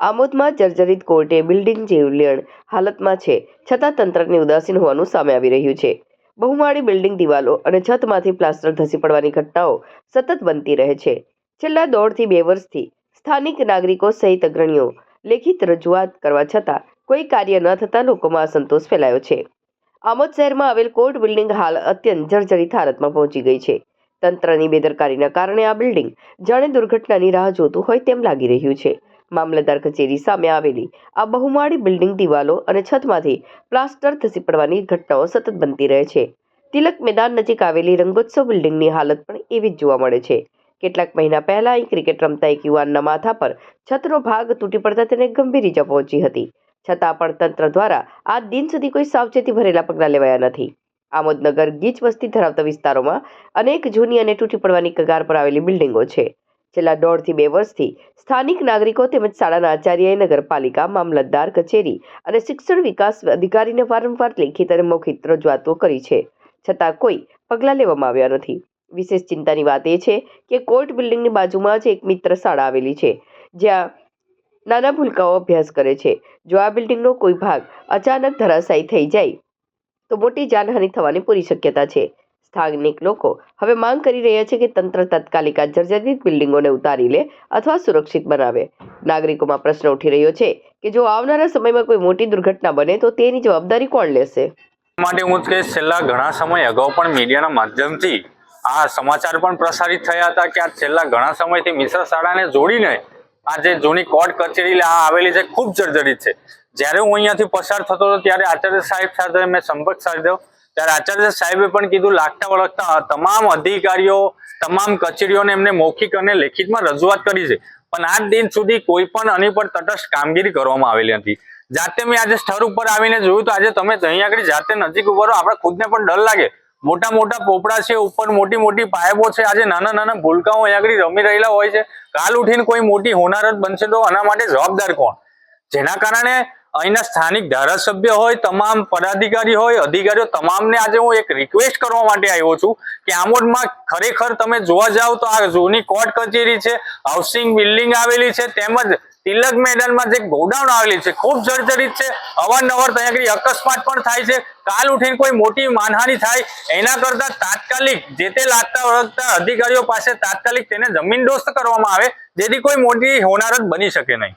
આમોદમાં જર્જરિત કોર્ટે બિલ્ડિંગ જીવલેણ હાલતમાં છે. છતાં તંત્રની ઉદાસીન હોવાનું સામે આવી રહ્યું છે. બહુમાળી બિલ્ડિંગ દિવાલો અને છતમાંથી પ્લાસ્ટર ધસી પડવાની ઘટનાઓ સતત બનતી રહે છે. છેલ્લા દોઢથી બે વર્ષથી સ્થાનિક નાગરિકો સહિત અગ્રણીઓ લેખિત રજૂઆત કરવા છતાં કોઈ કાર્ય ન થતાં લોકોમાં અસંતોષ ફેલાયો છે. આમોદ શહેરમાં આવેલ કોર્ટ બિલ્ડિંગ હાલ અત્યંત જર્જરિત હાલતમાં પહોંચી ગઈ છે. તંત્રની બેદરકારીના કારણે આ બિલ્ડિંગ જાણે દુર્ઘટનાની રાહ જોતું હોય તેમ લાગી રહ્યું છે. મામલતદાર કચેરી સામે આવેલી આ બહુમાળી બિલ્ડિંગ દિવાલો અને છતમાંથી પ્લાસ્ટર ધસી પડવાની ઘટનાઓ સતત બનતી રહે છે. તિલક મેદાન નજીક આવેલી રંગોત્સવ બિલ્ડિંગની હાલત પણ એવી જ જોવા મળે છે. કેટલાક મહિના પહેલા અહીં ક્રિકેટ રમતા એક યુવાનના માથા પર છતનો ભાગ તૂટી પડતા તેને ગંભીર ઈજા પહોંચી હતી. છતાં પણ તંત્ર દ્વારા આ દિન સુધી કોઈ સાવચેતી ભરેલા પગલાં લેવાયા નથી. આમોદનગર ગીચ વસ્તી ધરાવતા વિસ્તારોમાં અનેક જૂની અને તૂટી પડવાની કગાર પર આવેલી બિલ્ડિંગો છે. છેલ્લા દોઢથી બે વર્ષથી સ્થાનિક નાગરિકો તેમજ શાળાના આચાર્યએ નગરપાલિકા, મામલતદાર, કચેરી અને શિક્ષણ વિકાસ અધિકારીને વારંવાર લેખિત અને મૌખિત રજૂઆતો કરી છે, છતાં કોઈ પગલાં લેવામાં આવ્યા નથી. વિશેષ ચિંતાની વાત એ છે કે કોર્ટ બિલ્ડિંગની બાજુમાં જ એક મિત્ર શાળા આવેલી છે, જ્યાં નાના ભૂલકાઓ અભ્યાસ કરે છે. જો આ બિલ્ડિંગનો કોઈ ભાગ અચાનક ધરાશાયી થઈ જાય, તો મોટી જાનહાનિ થવાની પૂરી શક્યતા છે. સ્થાનિક લોકો હવે માંગ કરી રહ્યા છે કે તંત્ર તાત્કાલિક આ જર્જરિત બિલ્ડિંગોને ઉતારી લે અથવા સુરક્ષિત બનાવે. નાગરિકોમાં પ્રશ્ન ઉઠી રહ્યો છે કે જો આવનારા સમયમાં કોઈ મોટી દુર્ઘટના બને તો તેની જવાબદારી કોણ લેશે? માટે હું કે છેલ્લા ઘણા સમય અગાઉ પણ મીડિયાના માધ્યમથી આ સમાચાર પણ પ્રસારિત થયા હતા કે આ છેલ્લા ઘણા સમયથી મિશ્ર શાળાને જોડીને આ જે જૂની કોર્ટ કચેરી આ આવેલી છે ખૂબ જર્જરિત છે. જ્યારે હું અહીંયાથી પસાર થતો હતો ત્યારે આચાર્ય સાહેબ સાથે મેં સંપર્ક સાધ્યો. ત્યારે આચાર્ય સાહેબે પણ કીધું, લાગતા વળગતા તમામ અધિકારીઓ, તમામ કચેરીઓને એમને મૌખિક અને લેખિતમાં રજૂઆત કરી છે. પણ આજ દિન સુધી કોઈ પણ આની પર તટસ્થ કામગીરી કરવામાં આવેલી નથી. જાતે મેં આજે સ્થળ ઉપર આવીને જોયું તો આજે તમે અહીં આગળ જાતે નજીક ઊભો આપણે ખુદને પણ ડર લાગે. મોટા મોટા પોપડા છે ઉપર, મોટી મોટી પાઇપો છે. આજે નાના નાના ભૂલકાઓ અહીંયા આગળ રમી રહેલા હોય છે. કાલ ઉઠીને કોઈ મોટી હોનારત બનશે તો આના માટે જવાબદાર કોણ? જેના કારણે અહીંના સ્થાનિક ધારાસભ્ય હોય, તમામ પદાધિકારી હોય, અધિકારીઓ, તમામને આજે હું એક રિક્વેસ્ટ કરવા માટે આવ્યો છું કે આમોદમાં ખરેખર તમે જોવા જાવ તો આ જૂની કોર્ટ કચેરી છે, હાઉસિંગ બિલ્ડિંગ આવેલી છે, તેમજ તિલક મેદાનમાં જે ગોડાઉન આવેલી છે, ખૂબ જર્જરિત છે, અવારનવાર ત્યાં આગળ અકસ્માત પણ થાય છે, કાલ ઉઠીને કોઈ મોટી માનહાનિ થાય, એના કરતા તાત્કાલિક જે તે લાગતા વળગતા અધિકારીઓ પાસે તાત્કાલિક તેને જમીનદોસ્ત કરવામાં આવે, જેથી કોઈ મોટી હોનારત બની શકે નહીં.